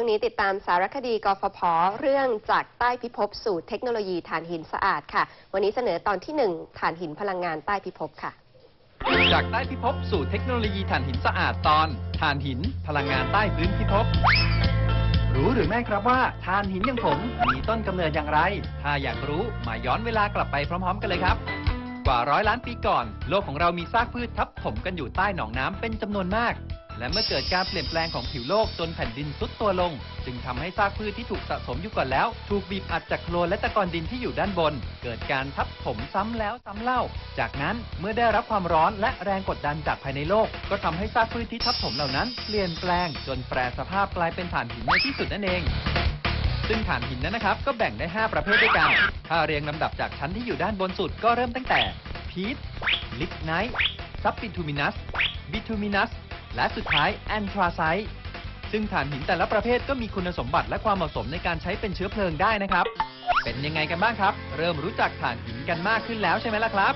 ช่วงนี้ติดตามสารคดีกฟผ เรื่องจากใต้พิภพสู่เทคโนโลยีถ่านหินสะอาดค่ะ วันนี้เสนอตอนที่หนึ่งถ่านหินพลังงานใต้พิภพค่ะ จากใต้พิภพสู่เทคโนโลยีถ่านหินสะอาดตอนถ่านหินพลังงานใต้พื้นพิภพรู้หรือไม่ครับว่าถ่านหินอย่างผมมีต้นกำเนิดอย่างไร ถ้าอยากรู้มาย้อนเวลากลับไปพร้อม ๆ กันเลยครับ กว่าร้อยล้านปีก่อน โลกของเรามีซากพืชทับถมกันอยู่ใต้หนองน้ำเป็นจำนวนมาก และเมื่อเกิดการเปลี่ยนแปลงของผิวโลกจนแผ่นดินทรุดตัวลง จึงทำให้ซากพืชที่ถูกสะสมอยู่ก่อนแล้ว ถูกบีบอัดจากโคลนและตะกอนดินที่อยู่ด้านบน เกิดการทับถมซ้ำแล้วซ้ำเล่า จากนั้นเมื่อได้รับความร้อนและแรงกดดันจากภายในโลก ก็ทำให้ซากพืชที่ทับถมเหล่านั้น เปลี่ยนแปลงจนแปรสภาพกลายเป็นถ่านหินในที่สุดนั่นเองซึ่งถ่านหินนั้นนะครับ ก็แบ่งได้ 5 ประเภทด้วยกัน ถ้าเรียงลำดับจากชั้นที่อยู่ด้านบนสุดก็เริ่มตั้งแต่พีทลิกไนท์ซับบิทูมินัสบิทูมินัส และสุดท้ายแอนทราไซต์ซึ่งถ่านหินแต่ละประเภทก็มีคุณสมบัติและความเหมาะสมในการใช้เป็นเชื้อเพลิงได้นะครับ เป็นยังไงกันบ้างครับ เริ่มรู้จักถ่านหินกันมากขึ้นแล้วใช่ไหมล่ะครับ